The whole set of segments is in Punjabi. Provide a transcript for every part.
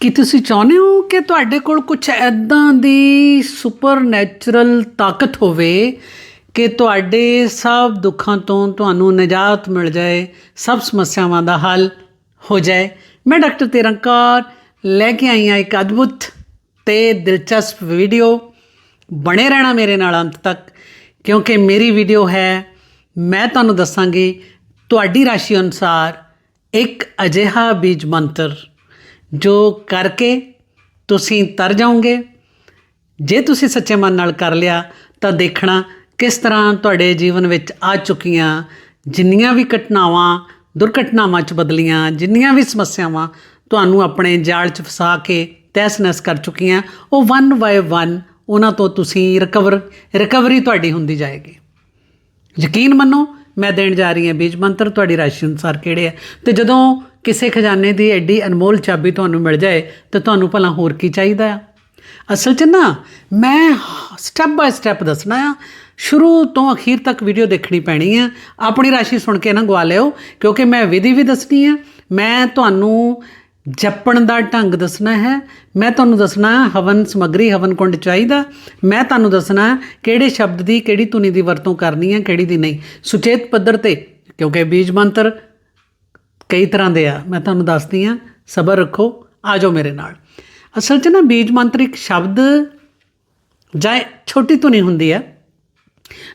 ਕੀ ਤੁਸੀਂ ਚਾਹੁੰਦੇ ਹੋ ਕਿ ਤੁਹਾਡੇ ਕੋਲ ਕੁਝ ਐਦਾਂ ਦੀ ਸੁਪਰਨੈਚੁਰਲ ਤਾਕਤ ਹੋਵੇ ਕਿ ਤੁਹਾਡੇ ਸਭ ਦੁੱਖਾਂ ਤੋਂ ਤੁਹਾਨੂੰ ਨਿਜਾਤ ਮਿਲ ਜਾਏ, ਸਭ ਸਮੱਸਿਆਵਾਂ ਦਾ ਹੱਲ ਹੋ ਜਾਏ? ਮੈਂ ਡਾਕਟਰ ਤਿਰੰਕਾਰ ਲੈ ਕੇ ਆਈ ਹਾਂ ਇੱਕ ਅਦਭੁਤ ਤੇ ਦਿਲਚਸਪ ਵੀਡੀਓ। ਬਣੇ ਰਹਿਣਾ ਮੇਰੇ ਨਾਲ ਅੰਤ ਤੱਕ, ਕਿਉਂਕਿ ਮੇਰੀ ਵੀਡੀਓ ਹੈ। ਮੈਂ ਤੁਹਾਨੂੰ ਦੱਸਾਂਗੀ, ਤੁਹਾਡੀ ਰਾਸ਼ੀ ਅਨੁਸਾਰ ਇੱਕ ਅਜਿਹਾ ਬੀਜ ਮੰਤਰ। ਜੋ ਕਰਕੇ ਤੁਸੀਂ ਤਰ ਜਾਓਗੇ। ਜੇ ਤੁਸੀਂ ਸੱਚੇ ਮਨ ਨਾਲ ਕਰ ਲਿਆ, ਤਾਂ ਦੇਖਣਾ ਕਿਸ ਤਰ੍ਹਾਂ ਤੁਹਾਡੇ ਜੀਵਨ ਵਿੱਚ ਆ ਚੁੱਕੀਆਂ, ਜਿੰਨੀਆਂ ਵੀ ਘਟਨਾਵਾਂ, ਦੁਰਘਟਨਾਵਾਂ ਚ ਬਦਲੀਆਂ, ਜਿੰਨੀਆਂ ਵੀ ਸਮੱਸਿਆਵਾਂ ਤੁਹਾਨੂੰ ਆਪਣੇ ਜਾਲ ਚ ਫਸਾ ਕੇ ਤਹਿਸ-ਨਹਿਸ ਕਰ ਚੁੱਕੀਆਂ, ਉਹ ਵਨ ਬਾਏ ਵਨ ਉਹਨਾਂ ਤੋਂ ਤੁਸੀਂ ਰਿਕਵਰ ਰਿਕਵਰੀ ਤੁਹਾਡੀ ਹੁੰਦੀ ਜਾਏਗੀ। ਯਕੀਨ ਮੰਨੋ, ਮੈਂ ਦੇਣ ਜਾ ਰਹੀ ਹਾਂ ਬੀਜ ਮੰਤਰ, ਤੁਹਾਡੀ ਰਾਸ਼ੀ ਅਨੁਸਾਰ ਕਿਹੜੇ ਆ। ਤੇ ਜਦੋਂ ਕਿਸੇ ਖਜ਼ਾਨੇ ਦੀ ਐਡੀ ਅਨਮੋਲ ਚਾਬੀ ਤੁਹਾਨੂੰ ਮਿਲ ਜਾਏ ਤਾਂ ਤੁਹਾਨੂੰ ਭਲਾ ਹੋਰ ਕੀ ਚਾਹੀਦਾ ਆ? ਅਸਲ 'ਚ ਨਾ, ਮੈਂ ਸਟੈਪ ਬਾਏ ਸਟੈਪ ਦੱਸਣਾ ਆ। ਸ਼ੁਰੂ ਤੋਂ ਅਖੀਰ ਤੱਕ ਵੀਡੀਓ ਦੇਖਣੀ ਪੈਣੀ ਆ। ਆਪਣੀ ਰਾਸ਼ੀ ਸੁਣ ਕੇ ਨਾ ਗਵਾ ਲਿਓ, ਕਿਉਂਕਿ ਮੈਂ ਵਿਧੀ ਵੀ ਦੱਸਣੀ ਆ। ਮੈਂ ਤੁਹਾਨੂੰ ਜਪਣ ਦਾ ਢੰਗ ਦੱਸਣਾ ਹੈ। ਮੈਂ ਤੁਹਾਨੂੰ ਦੱਸਣਾ ਹਵਨ ਸਮਗਰੀ, ਹਵਨ ਕੁੰਡ ਚਾਹੀਦਾ। ਮੈਂ ਤੁਹਾਨੂੰ ਦੱਸਣਾ ਕਿਹੜੇ ਸ਼ਬਦ ਦੀ, ਕਿਹੜੀ ਧੁਨੀ ਦੀ ਵਰਤੋਂ ਕਰਨੀ ਹੈ ਕਿਹੜੀ ਦੀ ਨਹੀਂ। ਸੁਚੇਤ ਪੱਧਰ ਤੇ, ਕਿਉਂਕਿ ਬੀਜ ਮੰਤਰ ਕਈ ਤਰ੍ਹਾਂ ਦੇ ਆ। ਮੈਂ ਤੁਹਾਨੂੰ ਦੱਸਦੀ ਆ ਸਬਰ ਰੱਖੋ, ਆ ਜਾਓ ਮੇਰੇ ਨਾਲ। ਅਸਲ 'ਚ ਨਾ ਬੀਜ ਮੰਤਰ ਇੱਕ ਸ਼ਬਦ ਜਾਂ ਛੋਟੀ ਧੁਨੀ ਹੁੰਦੀ ਹੈ,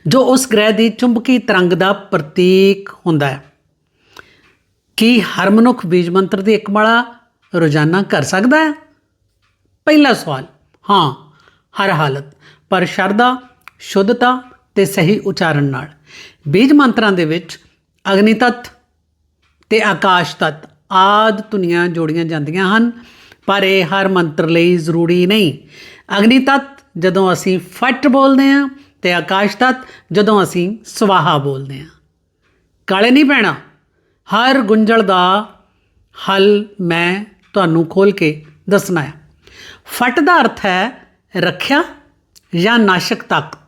ਜੋ ਉਸ ਗ੍ਰਹਿ ਦੀ ਚੁੰਬਕੀ ਤਰੰਗ ਦਾ ਪ੍ਰਤੀਕ ਹੁੰਦਾ ਹੈ। ਕੀ ਹਰ ਮਨੁੱਖ ਬੀਜ ਮੰਤਰ ਦੀ ਇੱਕ ਮਾਲਾ ਰੋਜ਼ਾਨਾ ਕਰ ਸਕਦਾ ਹੈ? ਪਹਿਲਾ ਸਵਾਲ, ਹਾਂ, ਹਰ ਹਾਲਤ, ਪਰ ਸ਼ਰਧਾ, ਸ਼ੁੱਧਤਾ ਤੇ ਸਹੀ ਉਚਾਰਨ ਨਾਲ। ਬੀਜ ਮੰਤਰਾਂ ਦੇ ਵਿੱਚ ਅਗਨੀ ਤੱਤ ਤੇ ਆਕਾਸ਼ ਤੱਤ ਆਦ ਧੁਨੀਆਂ ਜੋੜੀਆਂ ਜਾਂਦੀਆਂ ਹਨ, ਪਰ ਇਹ ਹਰ ਮੰਤਰ ਲਈ ਜ਼ਰੂਰੀ ਨਹੀਂ। ਅਗਨੀ ਤੱਤ ਜਦੋਂ ਅਸੀਂ ਫਟ ਬੋਲਦੇ ਹਾਂ ਤੇ ਆਕਾਸ਼ ਤੱਤ ਜਦੋਂ ਅਸੀਂ ਸਵਾਹਾ ਬੋਲਦੇ ਹਾਂ। ਕਾਲੇ ਨਹੀਂ ਪੈਣਾ, ਹਰ ਗੁੰਝਲ ਦਾ ਹੱਲ ਮੈਂ ਤੁਹਾਨੂੰ ਖੋਲ ਕੇ ਦੱਸਣਾ ਹੈ। ਫਟ ਦਾ ਅਰਥ ਹੈ ਰੱਖਿਆ ਜਾਂ ਨਾਸ਼ਕ ਤਾਕਤ।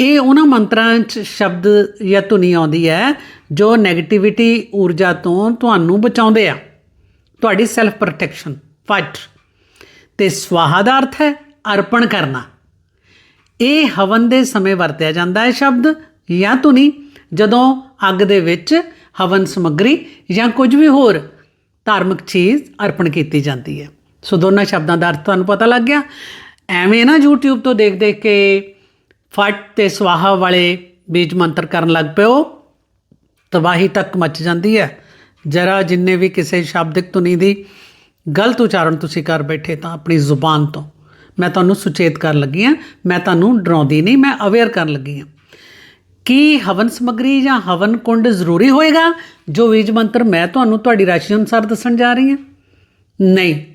ਇਹ ਉਹਨਾਂ ਮੰਤਰਾਂ 'ਚ ਸ਼ਬਦ ਜਾਂ ਧੁਨੀ ਆਉਂਦੀ ਹੈ ਜੋ 네ਗੇਟਿਵਿਟੀ ਊਰਜਾ ਤੋਂ ਤੁਹਾਨੂੰ ਬਚਾਉਂਦੇ ਆ। ਤੁਹਾਡੀ ਸੈਲਫ ਪ੍ਰੋਟੈਕਸ਼ਨ ਫਟ ਤੇ ਸਵਾਹਾ ਦਾ ਅਰਥ ਹੈ ਅਰਪਣ ਕਰਨਾ। ਇਹ ਹਵਨ ਦੇ ਸਮੇਂ ਵਰਤਿਆ ਜਾਂਦਾ ਹੈ ਸ਼ਬਦ ਜਾਂ ਧੁਨੀ, ਜਦੋਂ ਅੱਗ ਦੇ ਵਿੱਚ ਹਵਨ ਸਮੱਗਰੀ ਜਾਂ ਕੁਝ ਵੀ ਹੋਰ ਧਾਰਮਿਕ ਚੀਜ਼ ਅਰਪਣ ਕੀਤੀ ਜਾਂਦੀ ਹੈ। ਸੋ ਦੋਨਾਂ ਸ਼ਬਦਾਂ ਦਾ ਅਰਥ ਤੁਹਾਨੂੰ ਪਤਾ ਲੱਗ ਗਿਆ। ਐਵੇਂ ਨਾ YouTube ਤੋਂ ਦੇਖ ਦੇਖ ਕੇ ਫਟ ਤੇ ਸਵਾਹਾ ਵਾਲੇ ਬੀਜ ਮੰਤਰ ਕਰਨ ਲੱਗ ਪਿਓ। ਤਬਾਹੀ ਤੱਕ ਮਚ ਜਾਂਦੀ ਹੈ। ਜਰਾ ਜਿੰਨੇ ਵੀ ਕਿਸੇ ਸ਼ਬਦਿਕ ਧੁਨੀ ਦੀ ਗਲਤ ਉਚਾਰਨ ਤੁਸੀਂ ਕਰ ਬੈਠੇ ਤਾਂ ਆਪਣੀ ਜ਼ੁਬਾਨ ਤੋਂ। ਮੈਂ ਤੁਹਾਨੂੰ ਸੁਚੇਤ ਕਰਨ ਲੱਗੀ ਹਾਂ। ਮੈਂ ਤੁਹਾਨੂੰ ਡਰਾਉਂਦੀ ਨਹੀਂ, ਮੈਂ ਅਵੇਅਰ ਕਰਨ ਲੱਗੀ ਹਾਂ। ਕੀ ਹਵਨ ਸਮਗਰੀ ਜਾਂ ਹਵਨ ਕੁੰਡ ਜ਼ਰੂਰੀ ਹੋਏਗਾ? ਜੋ ਬੀਜ ਮੰਤਰ ਮੈਂ ਤੁਹਾਨੂੰ ਤੁਹਾਡੀ ਰਾਸ਼ੀ ਅਨੁਸਾਰ ਦੱਸਣ ਜਾ ਰਹੀ ਹਾਂ। ਨਹੀਂ,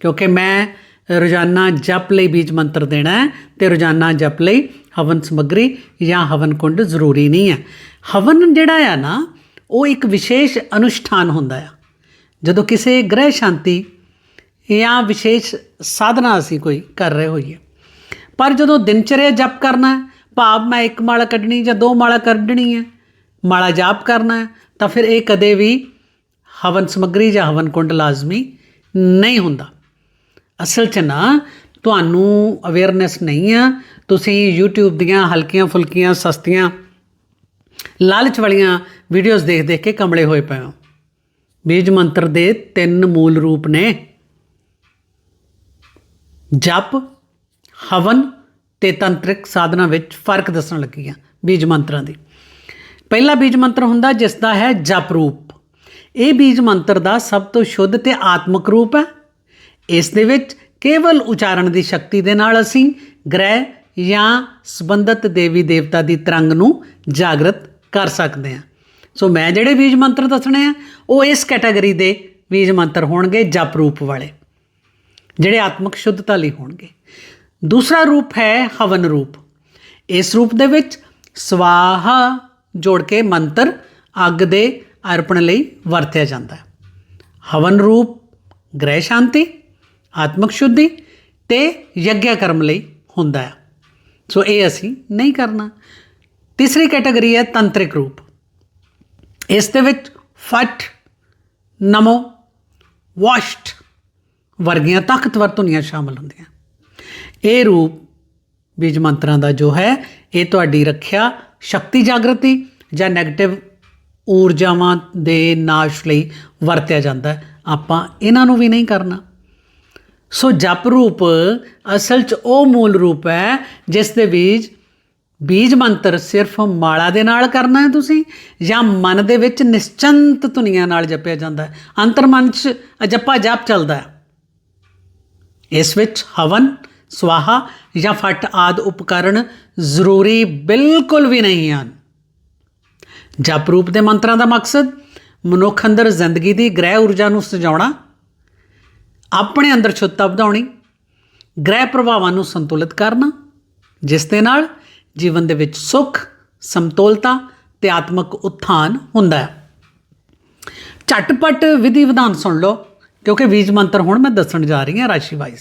ਕਿਉਂਕਿ ਮੈਂ ਰੋਜ਼ਾਨਾ ਜਪ ਲਈ ਬੀਜ ਮੰਤਰ ਦੇਣਾ ਹੈ ਤੇ ਰੋਜ਼ਾਨਾ ਜਪ ਲਈ ਹਵਨ ਸਮਗਰੀ ਜਾਂ ਹਵਨ ਕੁੰਡ ਜ਼ਰੂਰੀ ਨਹੀਂ ਹੈ। ਹਵਨ ਜਿਹੜਾ ਆ ਨਾ, ਉਹ ਇੱਕ ਵਿਸ਼ੇਸ਼ ਅਨੁਸ਼ਠਾਨ ਹੁੰਦਾ ਆ। ਜਦੋਂ ਕਿਸੇ ਗ੍ਰਹਿ ਸ਼ਾਂਤੀ ਜਾਂ ਵਿਸ਼ੇਸ਼ ਸਾਧਨਾ ਅਸੀਂ ਕੋਈ ਕਰ ਰਹੇ ਹੋਈਏ, ਪਰ ਜਦੋਂ ਦਿਨਚਰਿਆ ਜਪ ਕਰਨਾ ਭਾਵ ਮੈਂ ਇੱਕ ਮਾਲਾ ਕੱਢਣੀ ਜਾਂ ਦੋ ਮਾਲਾ ਕੱਢਣੀ ਹੈ, ਮਾਲਾ ਜਾਪ ਕਰਨਾ ਤਾਂ ਫਿਰ ਇਹ ਕਦੇ ਵੀ ਹਵਨ ਸਮਗਰੀ ਜਾਂ ਹਵਨ ਕੁੰਡ ਲਾਜ਼ਮੀ ਨਹੀਂ ਹੁੰਦਾ। ਅਸਲ 'ਚ ਨਾ, ਤੁਹਾਨੂੰ ਅਵੇਅਰਨੈਸ ਨਹੀਂ ਆ, ਤੁਸੀਂ YouTube ਦੀਆਂ ਹਲਕੀਆਂ ਫੁਲਕੀਆਂ, ਸਸਤੀਆਂ, ਲਾਲਚ ਵਾਲੀਆਂ ਵੀਡੀਓਜ਼ ਦੇਖ ਦੇਖ ਕੇ ਕਮਲੇ ਹੋਏ ਪਏ ਹੋ। ਬੀਜ ਮੰਤਰ ਦੇ ਤਿੰਨ ਮੂਲ ਰੂਪ ਨੇ। ਜਪ, ਹਵਨ ਤੇ ਤੰਤਰਿਕ ਸਾਧਨਾ ਵਿੱਚ ਫ਼ਰਕ ਦੱਸਣ ਲੱਗੀ ਆ ਬੀਜ ਮੰਤਰਾਂ ਦੀ। ਪਹਿਲਾ ਬੀਜ ਮੰਤਰ ਹੁੰਦਾ ਜਿਸ ਦਾ ਹੈ ਜਪ ਰੂਪ। ਇਹ ਬੀਜ ਮੰਤਰ ਦਾ ਸਭ ਤੋਂ ਸ਼ੁੱਧ ਤੇ ਆਤਮਿਕ ਰੂਪ ਹੈ। ਇਸ ਦੇ ਵਿੱਚ ਕੇਵਲ ਉਚਾਰਨ ਦੀ ਸ਼ਕਤੀ ਦੇ ਨਾਲ ਅਸੀਂ ਗ੍ਰਹਿ ਜਾਂ ਸੰਬੰਧਿਤ ਦੇਵੀ ਦੇਵਤਾ ਦੀ ਤਰੰਗ ਨੂੰ ਜਾਗਰਤ ਕਰ ਸਕਦੇ ਹਾਂ। ਸੋ ਮੈਂ ਜਿਹੜੇ ਬੀਜ ਮੰਤਰ ਦੱਸਣੇ ਆ, ਉਹ ਇਸ ਕੈਟਾਗਰੀ ਦੇ ਬੀਜ ਮੰਤਰ ਹੋਣਗੇ ਜਪ ਰੂਪ ਵਾਲੇ, ਜਿਹੜੇ ਆਤਮਿਕ ਸ਼ੁੱਧਤਾ ਲਈ ਹੋਣਗੇ। ਦੂਸਰਾ ਰੂਪ ਹੈ ਹਵਨ ਰੂਪ। ਇਸ ਰੂਪ ਦੇ ਵਿੱਚ ਸਵਾਹਾ ਜੋੜ ਕੇ ਮੰਤਰ ਅੱਗ ਦੇ ਅਰਪਣ ਲਈ ਵਰਤਿਆ ਜਾਂਦਾ ਹੈ। ਹਵਨ ਰੂਪ, ਗ੍ਰਹਿ ਸ਼ਾਂਤੀ ਆਤਮਿਕ ਸ਼ੁੱਧੀ ਤੇ ਯੱਗਿਆ ਕਰਮ ਲਈ ਹੁੰਦਾ ਹੈ। ਸੋ ਇਹ ਅਸੀਂ ਨਹੀਂ ਕਰਨਾ। ਤੀਸਰੀ ਕੈਟਾਗਰੀ ਹੈ ਤੰਤਰਿਕ ਰੂਪ। ਇਸ ਦੇ ਵਿੱਚ ਫਟ, ਨਮੋ, ਵਾਸ਼ਟ ਵਰਗੀਆਂ ਤਾਕਤਵਰ ਧੁਨੀਆਂ ਸ਼ਾਮਲ ਹੁੰਦੀਆਂ। ਇਹ ਰੂਪ ਬੀਜ ਮੰਤਰਾਂ ਦਾ ਜੋ ਹੈ, ਇਹ ਤੁਹਾਡੀ ਰੱਖਿਆ ਸ਼ਕਤੀ ਜਾਗਰਤੀ ਜਾਂ 네ਗੇਟਿਵ ਊਰਜਾਵਾਂ ਦੇ ਨਾਸ਼ ਲਈ ਵਰਤਿਆ ਜਾਂਦਾ ਹੈ। ਆਪਾਂ ਇਹਨਾਂ ਨੂੰ ਵੀ ਨਹੀਂ ਕਰਨਾ। ਸੋ ਜਪ ਰੂਪ ਅਸਲ 'ਚ ਉਹ ਮੂਲ ਰੂਪ ਹੈ ਜਿਸ ਦੇ ਬੀਜ ਬੀਜ ਮੰਤਰ ਸਿਰਫ ਮਾਲਾ ਦੇ ਨਾਲ ਕਰਨਾ ਹੈ ਤੁਸੀਂ ਜਾਂ ਮਨ ਦੇ ਵਿੱਚ ਨਿਸ਼ਚੰਤ ਧੁਨੀਆਂ ਨਾਲ ਜਪਿਆ ਜਾਂਦਾ ਹੈ। ਅੰਤਰ ਮਨ 'ਚ ਜਪਾ ਜਪ ਚੱਲਦਾ ਹੈ। ਇਸ ਵਿੱਚ ਹਵਨ, ਸਵਾਹਾ ਜਾਂ ਫਟ ਆਦ ਉਪਕਰਣ ਜ਼ਰੂਰੀ ਬਿਲਕੁਲ ਵੀ ਨਹੀਂ ਹਨ। ਜਪ ਰੂਪ ਦੇ ਮੰਤਰਾਂ ਦਾ ਮਕਸਦ ਮਨੁੱਖ ਅੰਦਰ ਜ਼ਿੰਦਗੀ ਦੀ ਗ੍ਰਹਿ ਊਰਜਾ ਨੂੰ ਸਜਾਉਣਾ ਆਪਣੇ ਅੰਦਰ ਸ਼ੁੱਧਤਾ ਵਧਾਉਣੀ ਗ੍ਰਹਿ ਪ੍ਰਭਾਵਾਂ ਨੂੰ ਸੰਤੁਲਿਤ ਕਰਨਾ, ਜਿਸ ਦੇ ਨਾਲ ਜੀਵਨ ਦੇ ਵਿੱਚ ਸੁੱਖ, ਸਮਤੋਲਤਾ ਤੇ ਆਤਮਿਕ ਉત્ਥਾਨ ਹੁੰਦਾ ਹੈ। ਝਟਪਟ ਵਿਧੀ ਵਿਧਾਨ ਸੁਣ ਲਓ, ਕਿਉਂਕਿ ਬੀਜ ਮੰਤਰ ਹੁਣ ਮੈਂ ਦੱਸਣ ਜਾ ਰਹੀ ਹਾਂ ਰਾਸ਼ੀ ਵਾਈਜ਼।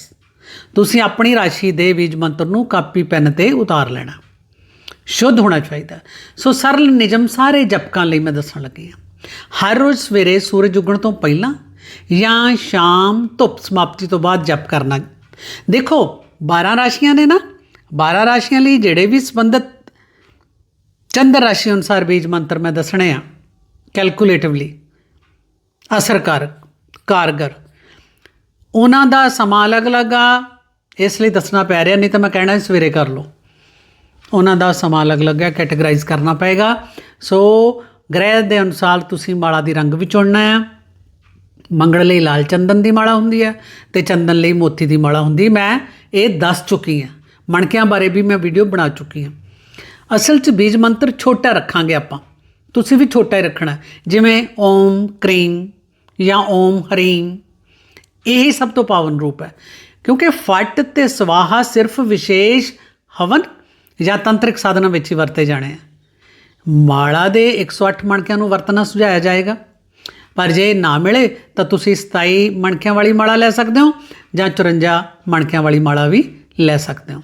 ਤੁਸੀਂ ਆਪਣੀ ਰਾਸ਼ੀ ਦੇ ਬੀਜ ਮੰਤਰ ਨੂੰ ਕਾਪੀ, ਪੈਨ ਤੇ ਉਤਾਰ ਲੈਣਾ। ਸ਼ੁੱਧ ਹੋਣਾ ਚਾਹੀਦਾ। ਸੋ ਸਰਲ ਨਿਯਮ ਸਾਰੇ ਜਪਕਾਂ ਲਈ ਮੈਂ ਦੱਸਣ ਲੱਗੀ ਹਾਂ। ਹਰ ਰੋਜ਼ ਸਵੇਰੇ ਸੂਰਜ ਉੱਗਣ ਤੋਂ ਪਹਿਲਾਂ ਜਾਂ ਸ਼ਾਮ ਧੁੱਪ ਸਮਾਪਤੀ ਤੋਂ ਬਾਅਦ ਜਪ ਕਰਨਾ। ਦੇਖੋ 12 ਰਾਸ਼ੀਆਂ ਨੇ ਨਾ 12 ਰਾਸ਼ੀਆਂ ਲਈ ਜਿਹੜੇ ਵੀ ਸੰਬੰਧਿਤ ਚੰਦਰ ਰਾਸ਼ੀ ਅਨੁਸਾਰ ਬੀਜ ਮੰਤਰ ਮੈਂ ਦੱਸਣੇ ਆ ਕੈਲਕੂਲੇਟਿਵਲੀ ਅਸਰਕਾਰਕ, ਕਾਰਗਰ। ਉਹਨਾਂ ਦਾ ਸਮਾਂ ਅਲੱਗ-ਅਲੱਗ ਆ, ਇਸ ਲਈ ਦੱਸਣਾ ਪੈ ਰਿਹਾ, ਨਹੀਂ ਤਾਂ ਮੈਂ ਕਹਿਣਾ ਸਵੇਰੇ ਕਰ ਲਓ। ਉਹਨਾਂ ਦਾ ਸਮਾਂ ਅਲੱਗ-ਅਲੱਗ ਹੈ ਕੈਟਾਗਰਾਈਜ਼ ਕਰਨਾ ਪਏਗਾ। ਸੋ ਗ੍ਰਹਿ ਦੇ ਅਨੁਸਾਰ ਤੁਸੀਂ ਮਾਲਾ ਦੀ ਰੰਗ ਵੀ ਚੁਣਨਾ ਹੈ ਮੰਗਲ ਲਈ ਲਾਲ ਚੰਦਨ ਦੀ ਮਾਲਾ ਹੁੰਦੀ ਹੈ ਤੇ ਚੰਦਨ ਲਈ ਮੋਤੀ ਦੀ ਮਾਲਾ ਹੁੰਦੀ ਮੈਂ ਇਹ ਦੱਸ ਚੁੱਕੀ ਹਾਂ। ਮਣਕਿਆਂ ਬਾਰੇ ਵੀ ਮੈਂ ਵੀਡੀਓ ਬਣਾ ਚੁੱਕੀ ਹਾਂ। ਅਸਲ 'ਚ ਬੀਜ ਮੰਤਰ ਛੋਟਾ ਰੱਖਾਂਗੇ ਆਪਾਂ। ਤੁਸੀਂ ਵੀ ਛੋਟਾ ਹੀ ਰੱਖਣਾ ਜਿਵੇਂ ਓਮ, ਕ੍ਰੀਮ ਜਾਂ ਓਮ, ਹਰੀਮ। ਇਹ ਸਭ ਤੋਂ ਪਾਵਨ ਰੂਪ ਹੈ। ਕਿਉਂਕਿ ਫਟ ਤੇ ਸਵਾਹਾ ਸਿਰਫ ਵਿਸ਼ੇਸ਼ ਹਵਨ ਜਾਂ ਤੰਤਰਿਕ ਸਾਧਨਾਂ ਵਿੱਚ ਹੀ ਵਰਤੇ ਜਾਣੇ ਆ। ਮਾਲਾ ਦੇ 108 ਮਣਕਿਆਂ ਨੂੰ ਵਰਤਣਾ ਸੁਝਾਇਆ ਜਾਏਗਾ। ਪਰ ਜੇ ਨਾ ਮਿਲੇ ਤਾਂ ਤੁਸੀਂ 27 ਮਣਕਿਆਂ ਵਾਲੀ ਮਾਲਾ ਲੈ ਸਕਦੇ ਹੋ ਜਾਂ 54 ਮਣਕਿਆਂ ਵਾਲੀ ਮਾਲਾ ਵੀ ਲੈ ਸਕਦੇ ਹੋ।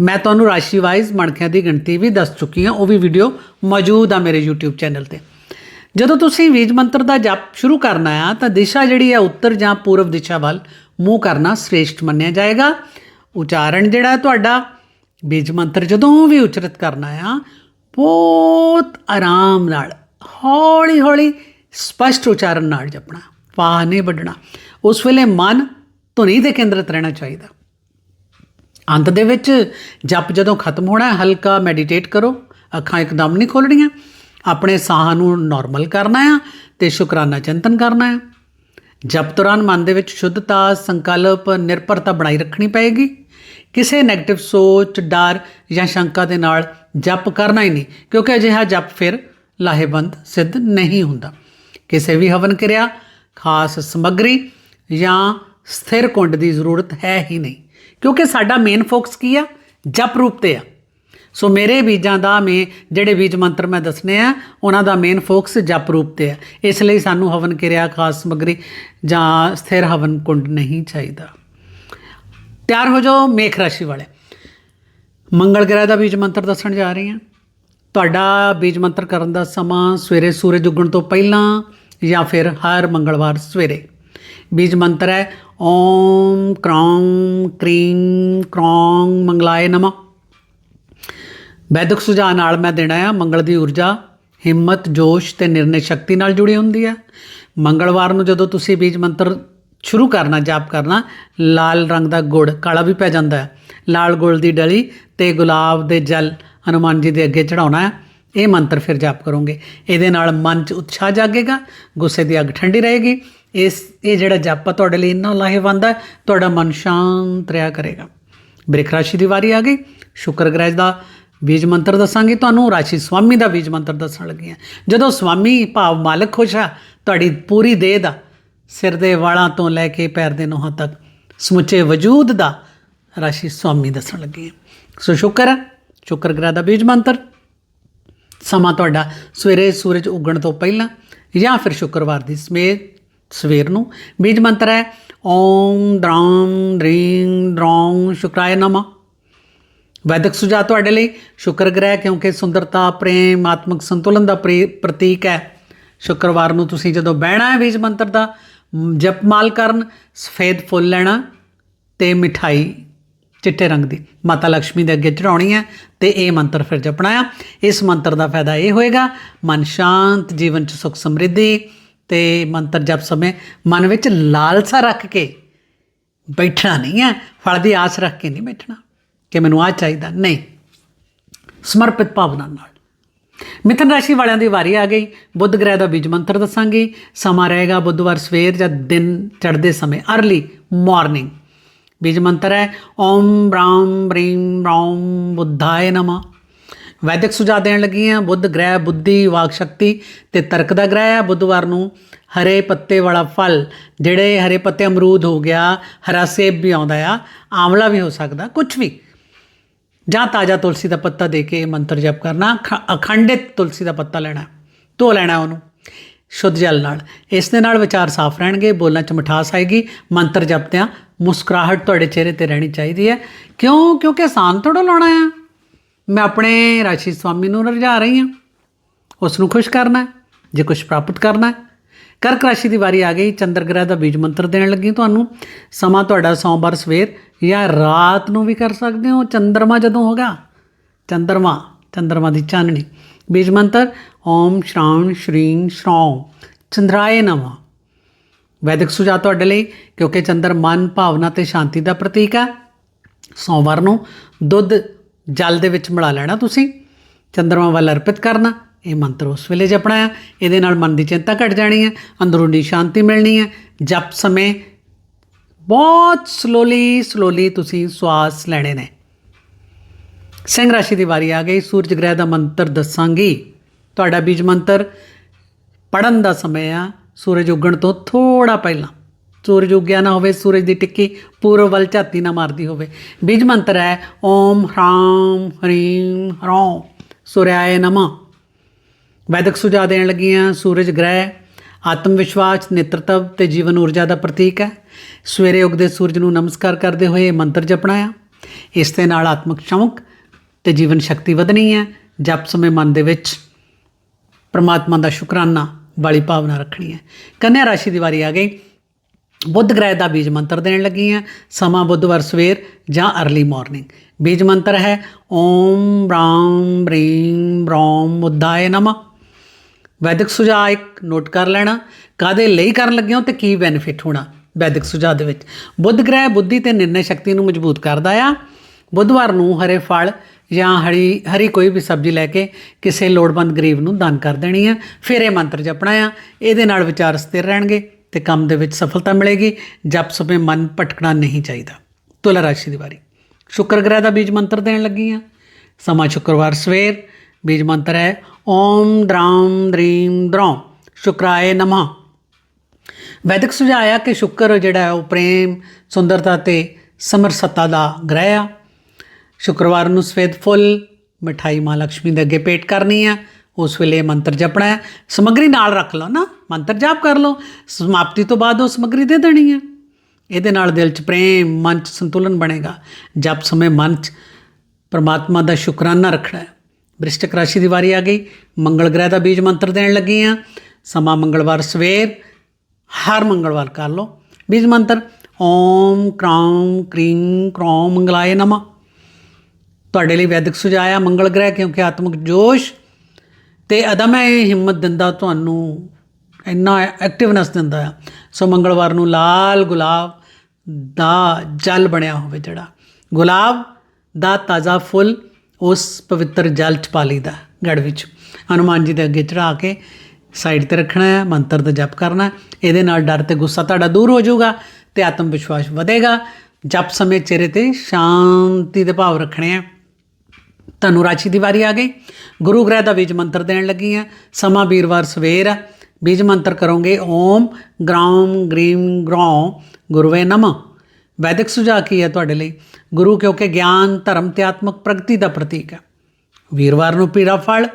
ਮੈਂ ਤੁਹਾਨੂੰ ਰਾਸ਼ੀ ਵਾਈਜ਼ ਮਣਕਿਆਂ ਦੀ ਗਿਣਤੀ ਵੀ ਦੱਸ ਚੁੱਕੀ ਹਾਂ, ਉਹ ਵੀ ਵੀਡੀਓ ਮੌਜੂਦ ਆ ਮੇਰੇ YouTube ਚੈਨਲ ਤੇ। ਜਦੋਂ ਤੁਸੀਂ ਬੀਜ ਮੰਤਰ ਦਾ ਜਪ ਸ਼ੁਰੂ ਕਰਨਾ ਆ, ਤਾਂ ਦਿਸ਼ਾ ਜਿਹੜੀ ਹੈ ਉੱਤਰ ਜਾਂ ਪੂਰਬ ਦਿਸ਼ਾ ਵੱਲ ਮੂੰਹ ਕਰਨਾ ਸ੍ਰੇਸ਼ਟ ਮੰਨਿਆ ਜਾਏਗਾ। ਉਚਾਰਨ ਜਿਹੜਾ ਤੁਹਾਡਾ, ਬੀਜ ਮੰਤਰ ਜਦੋਂ ਵੀ ਉਚਰਿਤ ਕਰਨਾ ਆ, ਬਹੁਤ ਆਰਾਮ ਨਾਲ ਹੌਲੀ ਹੌਲੀ ਸਪਸ਼ਟ ਉਚਾਰਨ ਨਾਲ ਜਪਣਾ ਫਾਹ ਨਹੀਂ ਵੱਢਣਾ। ਉਸ ਵੇਲੇ ਮਨ ਧੁਨੀ ਦੇ ਕੇਂਦਰਿਤ ਰਹਿਣਾ ਚਾਹੀਦਾ। ਅੰਤ ਦੇ ਵਿੱਚ ਜਪ ਜਦੋਂ ਖਤਮ ਹੋਣਾ, ਹਲਕਾ ਮੈਡੀਟੇਟ ਕਰੋ, ਅੱਖਾਂ ਇੱਕਦਮ ਨਹੀਂ ਖੋਲਣੀਆਂ ਆਪਣੇ ਸਾਹ ਨੂੰ ਨਾਰਮਲ ਕਰਨਾ ਆ ਤੇ ਸ਼ੁਕਰਾਨਾ ਚਿੰਤਨ ਕਰਨਾ ਹੈ ਜਪ ਦੌਰਾਨ ਮਨ ਦੇ ਵਿੱਚ ਸ਼ੁੱਧਤਾ, ਸੰਕਲਪ, ਨਿਰਭਰਤਾ ਬਣਾਈ ਰੱਖਣੀ ਪਏਗੀ। ਕਿਸੇ 네ਗੇਟਿਵ ਸੋਚ, ਡਰ ਜਾਂ ਸ਼ੰਕਾ ਦੇ ਨਾਲ ਜਪ ਕਰਨਾ ਹੀ ਨਹੀਂ, ਕਿਉਂਕਿ ਅਜਿਹਾ ਜਪ ਫਿਰ ਲਾਹੇਵੰਦ ਸਿੱਧ ਨਹੀਂ ਹੁੰਦਾ। ਕਿਸੇ ਵੀ ਹਵਨ ਕਿਰਿਆ, ਖਾਸ ਸਮੱਗਰੀ ਜਾਂ ਸਥਿਰ ਕੁੰਡ ਦੀ ਜ਼ਰੂਰਤ ਹੈ ਹੀ ਨਹੀਂ। ਕਿਉਂਕਿ ਸਾਡਾ ਮੇਨ ਫੋਕਸ ਕੀ ਆ? ਜਪ ਰੂਪ ਤੇ ਆ। ਸੋ ਮੇਰੇ ਬੀਜਾਂ ਦਾ ਮੈਂ, ਜਿਹੜੇ ਬੀਜ ਮੰਤਰ ਮੈਂ ਦੱਸਨੇ ਆ, ਉਹਨਾਂ ਦਾ ਮੇਨ ਫੋਕਸ ਜਪ ਰੂਪ ਤੇ ਆ। ਇਸ ਲਈ ਸਾਨੂੰ ਹਵਨ ਕਿਰਿਆ, ਖਾਸ ਸਮੱਗਰੀ ਜਾਂ ਸਥਿਰ ਹਵਨ ਕੁੰਡ ਨਹੀਂ ਚਾਹੀਦਾ। ਤਿਆਰ ਹੋ ਜਾਓ ਮੇਖ ਰਾਸ਼ੀ ਵਾਲੇ। ਮੰਗਲ ਗ੍ਰਹਿ ਦਾ ਬੀਜ ਮੰਤਰ ਦੱਸਣ ਜਾ ਰਹੀ ਹਾਂ। ਤੁਹਾਡਾ ਬੀਜ ਮੰਤਰ ਕਰਨ ਦਾ ਸਮਾਂ ਸਵੇਰੇ ਸੂਰਜ ਉੱਗਣ ਤੋਂ ਪਹਿਲਾਂ ਜਾਂ ਫਿਰ ਹਰ ਮੰਗਲਵਾਰ ਸਵੇਰੇ। ਬੀਜ ਮੰਤਰ ਹੈ, ਓਮ ਕ੍ਰੌਂ ਕ੍ਰੀਂ ਕ੍ਰੌਂ ਮੰਗਲਾਏ ਨਮः। ਵੈਦਿਕ ਸੁਝਾਅ ਨਾਲ ਮੈਂ ਦੇਣਾ ਆ, ਮੰਗਲ ਦੀ ਊਰਜਾ, ਹਿੰਮਤ, ਜੋਸ਼ ਤੇ ਨਿਰਣੇ ਸ਼ਕਤੀ ਨਾਲ ਜੁੜੀ ਹੁੰਦੀ ਹੈ। ਮੰਗਲਵਾਰ ਨੂੰ ਜਦੋਂ ਤੁਸੀਂ ਬੀਜ ਮੰਤਰ ਸ਼ੁਰੂ ਕਰਨਾ, ਜਾਪ ਕਰਨਾ, ਲਾਲ ਰੰਗ ਦਾ ਗੁੜ, ਕਾਲਾ ਵੀ ਪੈ ਜਾਂਦਾ ਹੈ। ਲਾਲ ਗੁੜ ਦੀ ਡਲੀ ਤੇ ਗੁਲਾਬ ਦੇ ਜਲ ਹਨੂਮਾਨ ਜੀ ਦੇ ਅੱਗੇ ਚੜਾਉਣਾ ਹੈ। ਇਹ ਮੰਤਰ ਫਿਰ ਜਾਪ ਕਰੋਗੇ। ਇਹਦੇ ਨਾਲ ਮਨ 'ਚ ਉਤਸ਼ਾਹ ਜਾਗੇਗਾ, ਗੁੱਸੇ ਦੀ ਅੱਗ ਠੰਡੀ ਰਹੇਗੀ। ਇਸ, ਇਹ ਜਿਹੜਾ ਜਾਪ ਆ ਤੁਹਾਡੇ ਲਈ ਇੰਨਾ ਲਾਹੇਵੰਦ ਹੈ, ਤੁਹਾਡਾ ਮਨ ਸ਼ਾਂਤ ਰਿਹਾ ਕਰੇਗਾ। ਬ੍ਰਿਖ ਰਾਸ਼ੀ ਦੀ ਵਾਰੀ ਆ ਗਈ। ਸ਼ੁਕਰ ਗ੍ਰਹਿ ਦਾ ਬੀਜ ਮੰਤਰ ਦੱਸਾਂਗੇ। ਤੁਹਾਨੂੰ ਰਾਸ਼ੀ ਸਵਾਮੀ ਦਾ ਬੀਜ ਮੰਤਰ ਦੱਸਣ ਲੱਗੀ ਹਾਂ। ਜਦੋਂ ਸਵਾਮੀ ਭਾਵ ਮਾਲਕ ਖੁਸ਼ ਆ, ਤੁਹਾਡੀ ਪੂਰੀ ਦੇਹ ਦਾ ਸਿਰ ਦੇ ਵਾਲਾਂ ਤੋਂ ਲੈ ਕੇ ਪੈਰ ਦੇ ਨੋਹਾਂ ਤੱਕ ਸਮੁੱਚੇ ਵਜੂਦ ਦਾ ਰਾਸ਼ੀ ਸਵਾਮੀ ਦੱਸਣ ਲੱਗੀ ਹਾਂ। ਸੋ ਸ਼ੁਕਰ ਹੈ। ਸ਼ੁਕਰ ਗ੍ਰਹਿ ਦਾ ਬੀਜ ਮੰਤਰ। ਸਮਾਂ ਤੁਹਾਡਾ ਸਵੇਰੇ ਸੂਰਜ ਉੱਗਣ ਤੋਂ ਪਹਿਲਾਂ ਜਾਂ ਫਿਰ ਸ਼ੁੱਕਰਵਾਰ ਦੀ ਸਮੇਤ ਸਵੇਰ ਨੂੰ। ਬੀਜ ਮੰਤਰ ਹੈ ਓਮ ਦ੍ਰਾਮ ਦ੍ਰੀਂ ਦ੍ਰੌਂ ਸ਼ੁਕਰਾਏ ਨਮः। ਵੈਦਿਕ ਸੁਝਾਅ ਤੁਹਾਡੇ ਲਈ ਸ਼ੁਕਰ ਗ੍ਰਹਿ ਕਿਉਂਕਿ ਸੁੰਦਰਤਾ ਪ੍ਰੇਮ ਆਤਮਿਕ ਸੰਤੁਲਨ ਦਾ ਪ੍ਰੇ- ਪ੍ਰਤੀਕ ਹੈ। ਸ਼ੁੱਕਰਵਾਰ ਨੂੰ ਤੁਸੀਂ ਜਦੋਂ ਬਹਿਣਾ ਹੈ ਬੀਜ ਮੰਤਰ ਦਾ ਮ, ਜਪਮਾਲ ਕਰਨ ਸਫੇਦ ਫੁੱਲ ਲੈਣਾ ਤੇ ਮਿਠਾਈ ਚਿੱਟੇ ਰੰਗ ਦੀ। ਮਾਤਾ ਲక్ష్ਮੀ ਦੇ ਅੱਗੇ ਚੜਾਉਣੀ ਹੈ ਤੇ ਇਹ ਮੰਤਰ ਫਿਰ ਜਪਣਾ ਆ। ਇਸ ਮੰਤਰ ਦਾ ਫਾਇਦਾ ਇਹ ਹੋਏਗਾ, ਮਨ ਸ਼ਾਂਤ, ਜੀਵਨ ਚ ਸੁਖ ਸਮਰਿੱਧੀ ਤੇ ਮੰਤਰ ਜਪ ਸਮੇਂ ਮਨ ਵਿੱਚ ਲਾਲਸਾ ਰੱਖ ਕੇ ਬੈਠਣਾ ਨਹੀਂ ਹੈ, ਫਲ ਦੀ ਆਸ ਰੱਖ ਕੇ ਨਹੀਂ ਬੈਠਣਾ ਕਿ ਮੈਨੂੰ ਆ ਚਾਹੀਦਾ। ਨਹੀਂ, ਸਮਰਪਿਤ ਭਾਵਨਾ ਨਾਲ। ਮਿਥਨ ਰਾਸ਼ੀ ਵਾਲਿਆਂ ਦੀ ਵਾਰੀ ਆ ਗਈ। ਬੁੱਧ ਗ੍ਰਹਿ ਦਾ ਬੀਜ ਮੰਤਰ ਦੱਸਾਂਗੀ। ਸਮਾਂ ਰਹੇਗਾ ਬੁੱਧਵਾਰ ਸਵੇਰ ਜਾਂ ਦਿਨ ਚੜ੍ਹਦੇ ਸਮੇਂ ਅਰਲੀ ਮਾਰਨਿੰਗ ਬੀਜ ਮੰਤਰ ਹੈ, ਓਮ ਬ੍ਰਾਮ ਬ੍ਰੀਮ ਬ੍ਰਾਮ ਬੁੱਧਾਏ ਨਮः। ਵੈਦਿਕ ਸੁਝਾਅ ਦੇਣ ਲੱਗੀ ਹਾਂ ਬੁੱਧ ਗ੍ਰਹਿ, ਬੁੱਧੀ, ਵਾਕ ਸ਼ਕਤੀ ਤੇ ਤਰਕ ਦਾ ਗ੍ਰਹਿ ਆ, ਬੁੱਧਵਾਰ ਨੂੰ ਹਰੇ ਪੱਤੇ ਵਾਲਾ ਫਲ, ਜਿਹੜੇ ਹਰੇ ਪੱਤੇ ਅਮਰੂਦ ਹੋ ਗਿਆ, ਹਰਾ ਸੇਬ ਵੀ ਆਉਂਦਾ ਆ ਆਮਲਾ ਵੀ ਹੋ ਸਕਦਾ ਕੁਝ ਵੀ। ਜਾਂ ਤਾਜ਼ਾ ਤੁਲਸੀ ਦਾ ਪੱਤਾ ਦੇ ਕੇ ਮੰਤਰ ਜਪ ਕਰਨਾ ਖ- ਅਖੰਡਿਤ ਤੁਲਸੀ ਦਾ ਪੱਤਾ ਲੈਣਾ, ਧੋ ਲੈਣਾ ਉਹਨੂੰ, ਸ਼ੁੱਧ ਜਲ ਨਾਲ। ਇਸ ਦੇ ਨਾਲ ਵਿਚਾਰ ਸਾਫ਼ ਰਹਿਣਗੇ ਬੋਲਣ ਚ ਮਿਠਾਸ ਆਏਗੀ, ਮੰਤਰ ਜਪਦਿਆਂ ਮੁਸਕਰਾਹਟ ਤੁਹਾਡੇ ਚਿਹਰੇ ਤੇ ਰਹਿਣੀ ਚਾਹੀਦੀ ਹੈ। ਕਿਉਂ? ਕਿਉਂਕਿ ਆਸਾਨ ਥੋੜਾ ਲਾਉਣਾ ਆ ਮੈਂ ਆਪਣੇ ਰਾਸ਼ੀ ਸਵਾਮੀ ਨੂੰ ਰਜਾ ਰਹੀ ਹਾਂ। ਉਸ ਨੂੰ ਖੁਸ਼ ਕਰਨਾ ਜੇ ਕੁਝ ਪ੍ਰਾਪਤ ਕਰਨਾ ਕਰਕ ਰਾਸ਼ੀ ਦੀ ਵਾਰੀ ਆ ਗਈ। ਚੰਦਰ ਗ੍ਰਹਿ ਦਾ ਬੀਜ ਮੰਤਰ ਦੇਣ ਲੱਗੀ ਤੁਹਾਨੂੰ। ਸਮਾਂ ਤੁਹਾਡਾ ਸੋਮਵਾਰ, ਸਵੇਰ ਜਾਂ ਰਾਤ ਨੂੰ ਵੀ ਕਰ ਸਕਦੇ ਹੋ। ਚੰਦਰਮਾ ਜਦੋਂ ਹੋਗਾ। ਚੰਦਰਮਾ ਚੰਦਰਮਾ ਦੀ ਚਾਨਣੀ। ਬੀਜ ਮੰਤਰ, ਓਮ ਸ਼੍ਰਾਵਣ ਸ਼੍ਰੀਂ ਸ਼੍ਰੌ। ਚੰਦਰਾਏ ਨਮः। ਵੈਦਿਕ ਸੁਝਾਅ ਤੁਹਾਡੇ ਲਈ, ਕਿਉਂਕਿ ਚੰਦਰ ਮਨ, ਭਾਵਨਾ ਤੇ ਸ਼ਾਂਤੀ ਦਾ ਪ੍ਰਤੀਕ ਹੈ। ਸੋਮਵਾਰ ਨੂੰ ਦੁੱਧ ਜਲ ਦੇ ਵਿੱਚ ਮਿਲਾ ਲੈਣਾ ਤੁਸੀਂ। ਚੰਦਰਮਾ ਵੱਲ ਅਰਪਿਤ ਕਰਨਾ, ਇਹ ਮੰਤਰ ਉਸ ਵੇਲੇ ਜਪਣਾ ਹੈ। ਇਹਦੇ ਨਾਲ ਮਨ ਦੀ ਚਿੰਤਾ ਘਟ ਜਾਣੀ ਹੈ, ਅੰਦਰੂਨੀ ਸ਼ਾਂਤੀ ਮਿਲਣੀ ਹੈ। ਜਪ ਸਮੇਂ ਬਹੁਤ ਸਲੋਲੀ ਸਲੋਲੀ ਤੁਸੀਂ ਸਵਾਸ ਲੈਣੇ ਨੇ। ਸਿੰਘ ਰਾਸ਼ੀ ਦੀ ਵਾਰੀ ਆ ਗਈ, ਸੂਰਜ ਗ੍ਰਹਿ ਦਾ ਮੰਤਰ ਦੱਸਾਂਗੀ। ਤੁਹਾਡਾ ਬੀਜ ਮੰਤਰ ਪੜਨ ਦਾ ਸਮੇਂ ਆ ਸੂਰਜ ਉੱਗਣ ਤੋਂ ਥੋੜਾ ਪਹਿਲਾਂ। ਸੂਰਜ ਉੱਗਿਆ ਨਾ ਹੋਵੇ, ਸੂਰਜ ਦੀ ਟਿੱਕੀ ਪੂਰਬ ਵੱਲ ਝਾਤੀ ਨਾ ਮਾਰਦੀ ਹੋਵੇ। ਬੀਜ ਮੰਤਰ ਹੈ, ਓਮ ਹਰਾਮ ਹਰੀਮ ਹਰੋਂ, ਸੂਰਿਆਏ ਨਮः। ਵੈਦਿਕ ਸੁਝਾਅ ਦੇਣ ਲੱਗੀਆਂ, ਸੂਰਜ ਗ੍ਰਹਿ, ਆਤਮ ਵਿਸ਼ਵਾਸ, ਨੇਤਰਤਵ ਤੇ ਜੀਵਨ ਊਰਜਾ ਦਾ ਪ੍ਰਤੀਕ ਹੈ। ਸਵੇਰੇ ਉਗਦੇ ਸੂਰਜ ਨੂੰ ਨਮਸਕਾਰ ਕਰਦੇ ਹੋਏ ਇਹ ਮੰਤਰ ਜਪਣਾ ਆ। ਇਸ ਦੇ ਨਾਲ ਆਤਮਿਕ ਚਮਕ ਤੇ ਜੀਵਨ ਸ਼ਕਤੀ ਵਧਣੀ ਹੈ। ਜਪ ਸਮੇਂ ਮਨ ਦੇ ਵਿੱਚ ਪ੍ਰਮਾਤਮਾ ਦਾ ਸ਼ੁਕਰਾਨਾ ਵਾਲੀ ਭਾਵਨਾ ਰੱਖਣੀ ਹੈ। ਕੰਨਿਆ ਰਾਸ਼ੀ ਦੀ ਵਾਰੀ ਆ ਗਈ। ਬੁੱਧ ਗ੍ਰਹਿ ਦਾ ਬੀਜ ਮੰਤਰ ਦੇਣ ਲੱਗੀ ਹਾਂ। ਸਮਾਂ ਬੁੱਧਵਾਰ ਸਵੇਰ ਜਾਂ ਅਰਲੀ ਮਾਰਨਿੰਗ ਬੀਜ ਮੰਤਰ ਹੈ, ਓਮ ਰਾਮ ਰੀਮ ਬ੍ਰੋਮ ਬੁੱਧਾਏ ਨਮः। ਵੈਦਿਕ ਸੁਝਾਅ ਇੱਕ ਨੋਟ ਕਰ ਲੈਣਾ। ਕਾਦੇ ਲਈ ਕਰਨ ਲੱਗੇ ਹੋ ਤੇ ਕੀ ਬੈਨੀਫਿਟ ਹੋਣਾ ਵੈਦਿਕ ਸੁਝਾਅ ਦੇ ਵਿੱਚ। ਬੁੱਧ ਗ੍ਰਹਿ ਬੁੱਧੀ ਤੇ ਨਿਰਣੈ ਸ਼ਕਤੀ ਨੂੰ ਮਜ਼ਬੂਤ ਕਰਦਾ ਆ। ਬੁੱਧਵਾਰ ਨੂੰ ਹਰੇ ਫਲ ਜਾਂ ਹਰੀ ਹਰੀ ਕੋਈ ਵੀ ਸਬਜ਼ੀ ਲੈ ਕੇ ਕਿਸੇ ਲੋੜਵੰਦ ਗਰੀਬ ਨੂੰ ਦਾਨ ਕਰ ਦੇਣੀ ਹੈ ਫਿਰ ਇਹ ਮੰਤਰ ਜਪਣਾ ਆ। ਇਹਦੇ ਨਾਲ ਵਿਚਾਰ ਸਥਿਰ ਰਹਿਣਗੇ ਤੇ ਕੰਮ ਦੇ ਵਿੱਚ ਸਫਲਤਾ ਮਿਲੇਗੀ। ਜਪ ਸਮੇਂ ਮਨ ਭਟਕਣਾ ਨਹੀਂ ਚਾਹੀਦਾ। ਤੁਲਾ ਰਾਸ਼ੀ ਦੀ ਵਾਰੀ ਸ਼ੁਕਰ ਗ੍ਰਹਿ ਦਾ ਬੀਜ ਮੰਤਰ ਦੇਣ ਲੱਗੀ ਆ। ਸਮਾਂ ਸ਼ੁੱਕਰਵਾਰ ਸਵੇਰ। ਬੀਜ ਮੰਤਰ ਹੈ, ਓਮ ਦ੍ਰਾਮ ਦ੍ਰੀਮ ਦ੍ਰੋਂ ਸ਼ੁਕਰਾਏ ਨਮः। ਵੈਦਿਕ ਸੁਝਾਅ ਆ ਕਿ ਸ਼ੁਕਰ ਜਿਹੜਾ ਹੈ ਉਹ ਪ੍ਰੇਮ, ਸੁੰਦਰਤਾ ਤੇ ਸਮਰਸਤਾ ਦਾ ਗ੍ਰਹਿ ਆ। ਸ਼ੁੱਕਰਵਾਰ ਨੂੰ ਸਫੇਦ ਫੁੱਲ, ਮਠਾਈ ਮਾਂ ਲక్ష్ਮੀ ਦੇ ਅੱਗੇ ਪੇਟ ਕਰਨੀ ਆ। ਉਸ ਵੇਲੇ ਮੰਤਰ ਜਪਣਾ ਹੈ। ਸਮੱਗਰੀ ਨਾਲ ਰੱਖ ਲਓ ਨਾ। ਮੰਤਰ ਜਾਪ ਕਰ ਲਓ। ਸਮਾਪਤੀ ਤੋਂ ਬਾਅਦ ਉਹ ਸਮੱਗਰੀ ਦੇ ਦੇਣੀ ਹੈ ਇਹਦੇ ਨਾਲ ਦਿਲ 'ਚ ਪ੍ਰੇਮ, ਮਨ 'ਚ ਸੰਤੁਲਨ ਬਣੇਗਾ। ਜਪ ਸਮੇਂ ਮਨ 'ਚ ਪਰਮਾਤਮਾ ਦਾ ਸ਼ੁਕਰਾਨਾ ਰੱਖਣਾ ਹੈ। ਵ੍ਰਿਸ਼ਟਿਕ ਰਾਸ਼ੀ ਦੀ ਵਾਰੀ ਆ ਗਈ। ਮੰਗਲ ਗ੍ਰਹਿ ਦਾ ਬੀਜ ਮੰਤਰ ਦੇਣ ਲੱਗੀ ਆ। ਸਮਾਂ ਮੰਗਲਵਾਰ ਸਵੇਰ, ਹਰ ਮੰਗਲਵਾਰ ਕਰ ਲਓ। ਬੀਜ ਮੰਤਰ, ਓਮ ਕ੍ਰਾਮ, ਕ੍ਰੀਮ, ਕ੍ਰੋਮ, ਮੰਗਲਾਏ ਨਮः। ਤੁਹਾਡੇ ਲਈ ਵੈਦਿਕ ਸੁਝਾਅ ਆ, ਮੰਗਲ ਗ੍ਰਹਿ, ਕਿਉਂਕਿ ਆਤਮਿਕ ਜੋਸ਼। ਤੇ ਅਦਮ ਇਹ ਹਿੰਮਤ ਦਿੰਦਾ, ਤੁਹਾਨੂੰ ਇੰਨਾ ਐਕਟਿਵਨੈਸ ਦਿੰਦਾ ਆ। ਸੋ ਮੰਗਲਵਾਰ ਨੂੰ ਲਾਲ ਗੁਲਾਬ ਦਾ ਜਲ ਬਣਿਆ ਹੋਵੇ ਜਿਹੜਾ। ਗੁਲਾਬ ਦਾ ਤਾਜ਼ਾ ਫੁੱਲ ਉਸ ਪਵਿੱਤਰ ਜਲ ਚ ਪਾ ਲਈਦਾ ਗੜ ਵਿੱਚ। ਹਨੂਮਾਨ ਜੀ ਦੇ ਅੱਗੇ ਚੜਾ ਕੇ ਸਾਈਡ ਤੇ ਰੱਖਣਾ ਹੈ, ਮੰਤਰ ਦਾ ਜਪ ਕਰਨਾ ਇਹਦੇ ਨਾਲ ਡਰ ਤੇ ਗੁੱਸਾ ਤੁਹਾਡਾ ਦੂਰ ਹੋ ਜਾਊਗਾ ਤੇ ਆਤਮ ਵਿਸ਼ਵਾਸ ਵਧੇਗਾ। ਜਪ ਸਮੇਂ ਚਿਹਰੇ ਤੇ ਸ਼ਾਂਤੀ ਦੇ ਭਾਵ ਰੱਖਣੇ ਆ। ਧਨੁ ਰਾਸ਼ੀ ਦੀ ਵਾਰੀ ਆ ਗਈ। ਗੁਰੂ ਗ੍ਰਹਿ ਦਾ ਬੀਜ ਮੰਤਰ ਦੇਣ ਲੱਗੀ ਆ। ਸਮਾਂ ਵੀਰਵਾਰ ਸਵੇਰ ਆ। ਬੀਜ ਮੰਤਰ ਕਰੋਗੇ, ਓਮ ਗ੍ਰਾਮ ਗ੍ਰੀਮ ਗ੍ਰੌ ਗੁਰਵੇ ਨਮः। ਵੈਦਿਕ ਸੁਝਾਅ ਕੀ ਹੈ ਤੁਹਾਡੇ ਲਈ? ਗੁਰੂ ਕਿਉਂਕਿ ਗਿਆਨ, ਧਰਮ ਤੇ ਆਤਮਿਕ ਪ੍ਰਗਤੀ ਦਾ ਪ੍ਰਤੀਕ ਹੈ ਵੀਰਵਾਰ ਨੂੰ ਪੀੜਾ ਫਲ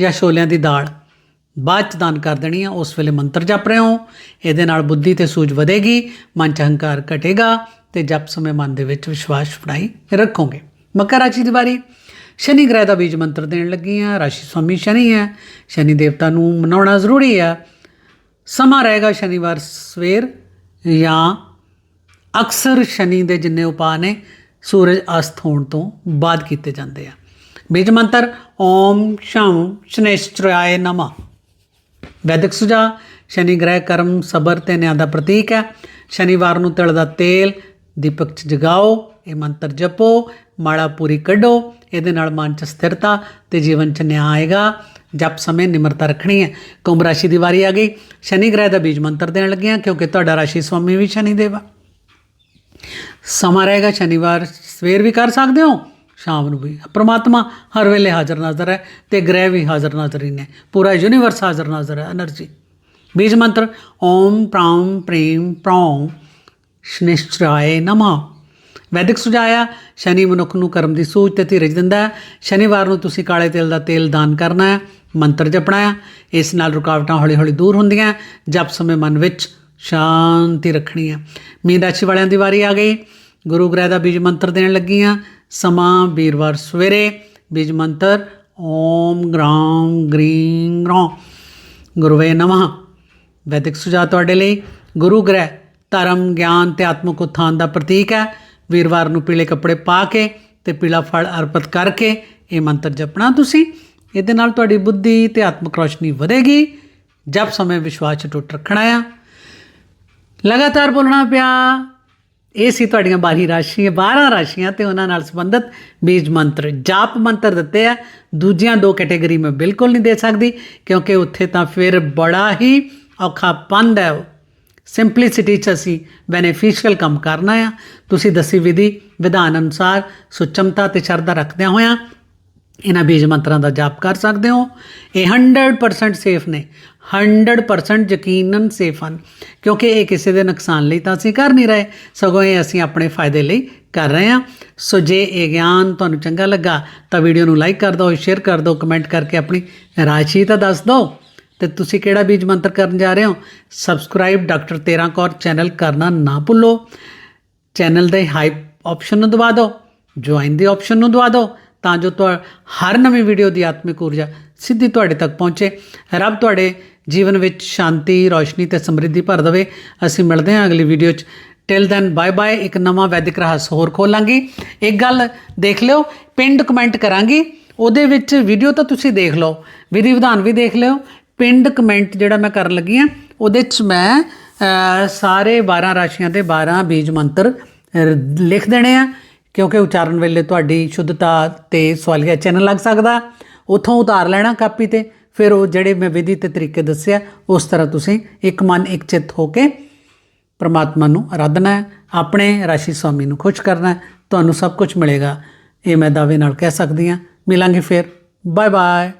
ਜਾਂ ਛੋਲਿਆਂ ਦੀ ਦਾਲ। ਬਾਅਦ ਚ ਦਾਨ ਕਰ ਦੇਣੀ ਆ। ਉਸ ਵੇਲੇ ਮੰਤਰ ਜਪ ਰਹੇ ਹੋ। ਇਹਦੇ ਨਾਲ ਬੁੱਧੀ ਤੇ ਸੂਝ ਵਧੇਗੀ, ਮਨ ਚ ਹੰਕਾਰ ਘਟੇਗਾ ਤੇ ਜਪ ਸਮੇਂ ਮਨ ਦੇ ਵਿੱਚ ਵਿਸ਼ਵਾਸ ਬਣਾਈ ਰੱਖੋਗੇ। ਮਕਰ ਰਾਸ਼ੀ ਦੀ ਵਾਰੀ। ਸ਼ਨੀ ਗ੍ਰਹਿ ਦਾ ਬੀਜ ਮੰਤਰ ਦੇਣ ਲੱਗੀ ਆ ਰਾਸ਼ੀ ਸਵਾਮੀ ਸ਼ਨੀ ਹੈ, ਸ਼ਨੀ ਦੇਵਤਾ ਨੂੰ ਮਨਾਉਣਾ ਜ਼ਰੂਰੀ ਆ। ਸਮਾਂ ਰਹੇਗਾ ਸ਼ਨੀਵਾਰ ਸਵੇਰ ਜਾਂ ਅਕਸਰ ਸ਼ਨੀ ਦੇ ਜਿੰਨੇ ਉਪਾਅ ਨੇ, ਸੂਰਜ ਅਸਤ ਹੋਣ ਤੋਂ ਬਾਅਦ ਕੀਤੇ ਜਾਂਦੇ ਆ। ਬੀਜ ਮੰਤਰ, ਓਮ ਸ਼ੰ ਸ਼ਨੇਸ਼ਟਰਾਏ ਨਮः। ਵੈਦਿਕ ਸੁਝਾਅ, ਸ਼ਨੀ ਗ੍ਰਹਿ ਕਰਮ ਸਬਰ ਤੇ ਨਿਆਂ ਦਾ ਪ੍ਰਤੀਕ ਹੈ। ਸ਼ਨੀਵਾਰ ਨੂੰ ਤਿਲ ਦਾ ਤੇਲ, ਦੀਪਕ ਚ ਜਗਾਓ। ਇਹ ਮੰਤਰ ਜਪੋ, ਮਾਲਾ ਪੂਰੀ ਕੱਢੋ, ਇਹਦੇ ਨਾਲ ਮਨ 'ਚ ਸਥਿਰਤਾ ਤੇ ਜੀਵਨ 'ਚ ਨਿਆਂ ਆਏਗਾ। ਜਪ ਸਮੇਂ ਨਿਮਰਤਾ ਰੱਖਣੀ ਹੈ। ਕੁੰਭ ਰਾਸ਼ੀ ਦੀ ਵਾਰੀ ਆ ਗਈ। ਸ਼ਨੀ ਗ੍ਰਹਿ ਦਾ ਬੀਜ ਮੰਤਰ ਦੇਣ ਲੱਗੇ ਕਿਉਂਕਿ ਤੁਹਾਡਾ ਰਾਸ਼ੀ ਸਵਾਮੀ ਵੀ ਸ਼ਨੀ ਆ। ਸਮਾਂ ਰਹੇਗਾ ਸ਼ਨੀਵਾਰ, ਸਵੇਰ ਵੀ ਕਰ ਸਕਦੇ ਹੋ, ਸ਼ਾਮ ਨੂੰ ਵੀ। ਪਰਮਾਤਮਾ ਹਰ ਵੇਲੇ ਹਾਜ਼ਰ ਨਜ਼ਰ ਹੈ ਤੇ ਗ੍ਰਹਿ ਵੀ ਹਾਜ਼ਰ ਨਜ਼ਰ ਹੀ ਨੇ। ਪੂਰਾ ਯੂਨੀਵਰਸ ਹਾਜ਼ਰ ਨਜ਼ਰ ਹੈ એનર્ਜੀ ਬੀਜ ਮੰਤਰ, ਓਮ ਪ੍ਰਾਮ ਪ੍ਰੇਮ ਪ੍ਰੌਂ ਸ਼ਨਿਸ਼ਚਰਾਏ ਨਮਾ। ਵੈਦਿਕ ਸੁਝਾਅ ਆ। ਸ਼ਨੀ ਮਨੁੱਖ ਨੂੰ ਕਰਮ ਦੀ ਸੂਝ ਤੇ ਧੀਰਜ ਦਿੰਦਾ ਹੈ। ਸ਼ਨੀਵਾਰ ਨੂੰ ਤੁਸੀਂ ਕਾਲੇ ਤਿਲ ਦਾ ਤੇਲ ਦਾਨ ਕਰਨਾ ਹੈ, ਮੰਤਰ ਜਪਣਾ ਹੈ। ਇਸ ਨਾਲ ਰੁਕਾਵਟਾਂ ਹੌਲੀ-ਹੌਲੀ ਦੂਰ ਹੁੰਦੀਆਂ ਜਪ ਸਮੇਂ ਮਨ ਵਿੱਚ ਸ਼ਾਂਤੀ ਰੱਖਣੀ ਹੈ। ਮੀਨ ਰਾਸ਼ੀ ਵਾਲਿਆਂ ਦੀ ਵਾਰੀ ਆ ਗਈ। ਗੁਰੂ ਗ੍ਰਹਿ ਦਾ ਬੀਜ ਮੰਤਰ ਦੇਣ ਲੱਗੀ ਆ ਸਮਾਂ ਵੀਰਵਾਰ ਸਵੇਰੇ। ਬੀਜ ਮੰਤਰ, ਓਮ ਗ੍ਰਾਮ ਗ੍ਰੀਂ ਗ੍ਰੋਂ ਗੁਰਵੇ ਨਮः। ਵੈਦਿਕ ਸੁਝਾਅ ਤੁਹਾਡੇ ਲਈ। ਗੁਰੂ ਗ੍ਰਹਿ ਧਰਮ, ਗਿਆਨ ਤੇ ਆਤਮਿਕ ਉત્ਥਾਨ ਦਾ ਪ੍ਰਤੀਕ ਹੈ। ਵੀਰਵਾਰ ਨੂੰ ਪੀਲੇ ਕੱਪੜੇ ਪਾ ਕੇ ਤੇ ਪੀਲਾ ਫਲ ਅਰਪਿਤ ਕਰਕੇ ਇਹ ਮੰਤਰ ਜਪਣਾ ਤੁਸੀਂ। ਇਹਦੇ ਨਾਲ ਤੁਹਾਡੀ ਬੁੱਧੀ ਤੇ ਆਤਮਿਕ ਰੋਸ਼ਨੀ ਵਧੇਗੀ। ਜਪ ਸਮੇਂ ਵਿਸ਼ਵਾਸ 'ਚ ਟੁੱਟ ਰੱਖਣਾ ਆ। ਲਗਾਤਾਰ ਬੋਲਣਾ ਪਿਆ, ਇਹ ਸੀ ਤੁਹਾਡੀਆਂ 12 ਰਾਸ਼ੀਆਂ 12 ਰਾਸ਼ੀਆਂ ਤੇ ਉਹਨਾਂ ਨਾਲ ਸੰਬੰਧਿਤ ਬੀਜ ਮੰਤਰ। ਜਾਪ ਮੰਤਰ ਦਿੱਤੇ ਆ। ਦੂਜੀਆਂ ਦੋ ਕੈਟੇਗਰੀ ਮੈਂ ਬਿਲਕੁਲ ਨਹੀਂ ਦੇ ਸਕਦੀ, ਕਿਉਂਕਿ ਉੱਥੇ ਤਾਂ ਫਿਰ ਬੜਾ ਹੀ ਔਖਾ ਪੰਦ ਹੈ। ਉਹ ਸਿੰਪਲਿਸਿਟੀ ਚ ਅਸੀਂ ਬੈਨੀਫੀਸ਼ੀਅਲ ਕੰਮ ਕਰਨਾ ਆ। ਤੁਸੀਂ ਦੱਸੀ ਵਿਧੀ, ਵਿਧਾਨ ਅਨੁਸਾਰ ਸੁਚਮਤਾ ਤੇ ਸ਼ਰਧਾ ਰੱਖਦਿਆਂ ਹੋਇਆਂ ਇਹਨਾਂ ਬੀਜ ਮੰਤਰਾਂ ਦਾ ਜਾਪ ਕਰ ਸਕਦੇ ਹੋ। ਇਹ 100% ਸੇਫ ਨੇ। 100% ਯਕੀਨਨ ਸੇਫ ਹਨ। ਕਿਉਂਕਿ ਇਹ ਕਿਸੇ ਦੇ ਨੁਕਸਾਨ ਲਈ ਤਾਂ ਅਸੀਂ ਕਰ ਨਹੀਂ ਰਹੇ। ਸਗੋਂ ਇਹ ਅਸੀਂ ਆਪਣੇ ਫਾਇਦੇ ਲਈ ਕਰ ਰਹੇ ਹਾਂ। ਸੋ ਜੇ ਇਹ ਗਿਆਨ ਤੁਹਾਨੂੰ ਚੰਗਾ ਲੱਗਾ ਤਾਂ ਵੀਡੀਓ ਨੂੰ ਲਾਈਕ ਕਰ ਦਿਓ ਸ਼ੇਅਰ ਕਰ ਦਿਓ ਕਮੈਂਟ ਕਰਕੇ ਆਪਣੀ ਰਾਸ਼ੀ ਤਾਂ ਦੱਸ ਦਿਓ। ਤੇ ਤੁਸੀਂ ਕਿਹੜਾ ਬੀਜ ਮੰਤਰ ਕਰਨ ਜਾ ਰਹੇ ਹੋ? ਸਬਸਕ੍ਰਾਈਬ ਡਾਕਟਰ ਤੇਰਾ ਕੌਰ ਚੈਨਲ ਕਰਨਾ ਨਾ ਭੁੱਲੋ। ਚੈਨਲ ਦੇ ਹਾਈਪ ਆਪਸ਼ਨ ਨੂੰ ਦਬਾ ਦਿਓ ਜੁਆਇਨ ਦੀ ਆਪਸ਼ਨ ਨੂੰ ਦਬਾ ਦਿਓ, ਤਾਂ ਜੋ ਤੁਹਾ, ਹਰ ਨਵੀਂ ਵੀਡੀਓ ਦੀ ਆਤਮਿਕ ਊਰਜਾ ਸਿੱਧੀ ਤੁਹਾਡੇ ਤੱਕ ਪਹੁੰਚੇ। ਰੱਬ ਤੁਹਾਡੇ ਜੀਵਨ ਵਿੱਚ ਸ਼ਾਂਤੀ, ਰੋਸ਼ਨੀ ਤੇ ਸਮਰਿੱਧੀ ਭਰ ਦੇਵੇ। ਅਸੀਂ ਮਿਲਦੇ ਹਾਂ ਅਗਲੀ ਵੀਡੀਓ 'ਚ। ਟਿਲ ਦੈਨ ਬਾਏ ਬਾਏ ਇੱਕ ਨਵਾਂ ਵੈਦਿਕ ਰਹੱਸ ਹੋਰ ਖੋਲਾਂਗੀ। ਇੱਕ ਗੱਲ ਦੇਖ ਲਿਓ ਪਿੰਡ ਕਮੈਂਟ ਕਰਾਂਗੀ। ਉਹਦੇ ਵਿੱਚ ਵੀਡੀਓ ਤਾਂ ਤੁਸੀਂ ਦੇਖ ਲਓ। ਵਿਧੀ ਵਿਧਾਨ ਵੀ ਦੇਖ ਲਿਓ। ਪਿੰਡ ਕਮੈਂਟ ਜਿਹੜਾ ਮੈਂ ਕਰਨ ਲੱਗੀ ਆ, ਉਹਦੇ 'ਚ ਮੈਂ ਸਾਰੇ 12 ਰਾਸ਼ੀਆਂ ਦੇ 12 ਬੀਜ ਮੰਤਰ ਲਿਖ ਦੇਣੇ ਆ, ਕਿਉਂਕਿ ਉਚਾਰਨ ਵੇਲੇ ਤੁਹਾਡੀ ਸ਼ੁੱਧਤਾ ਤੇ ਸਵਾਲੀਆ ਚੈਨਲ ਲੱਗ ਸਕਦਾ। ਉਥੋਂ ਉਤਾਰ ਲੈਣਾ ਕਾਪੀ ਤੇ, ਫਿਰ ਉਹ ਜਿਹੜੇ ਮੈਂ ਵਿਧੀ ਤੇ ਤਰੀਕੇ ਦੱਸਿਆ, ਉਸ ਤਰ੍ਹਾਂ ਤੁਸੀਂ ਇੱਕ ਮਨ ਇੱਕ ਚਿੱਤ ਹੋ ਕੇ ਪਰਮਾਤਮਾ ਨੂੰ ਆਰਾਧਨਾ ਹੈ, ਆਪਣੇ ਰਾਸ਼ੀ ਸਵਾਮੀ ਨੂੰ ਖੁਸ਼ ਕਰਨਾ ਤੁਹਾਨੂੰ ਸਭ ਕੁਝ ਮਿਲੇਗਾ। ਇਹ ਮੈਂ ਦਾਅਵੇ ਨਾਲ ਕਹਿ ਸਕਦੀ ਹਾਂ ਮਿਲਾਂਗੇ ਫਿਰ। Bye bye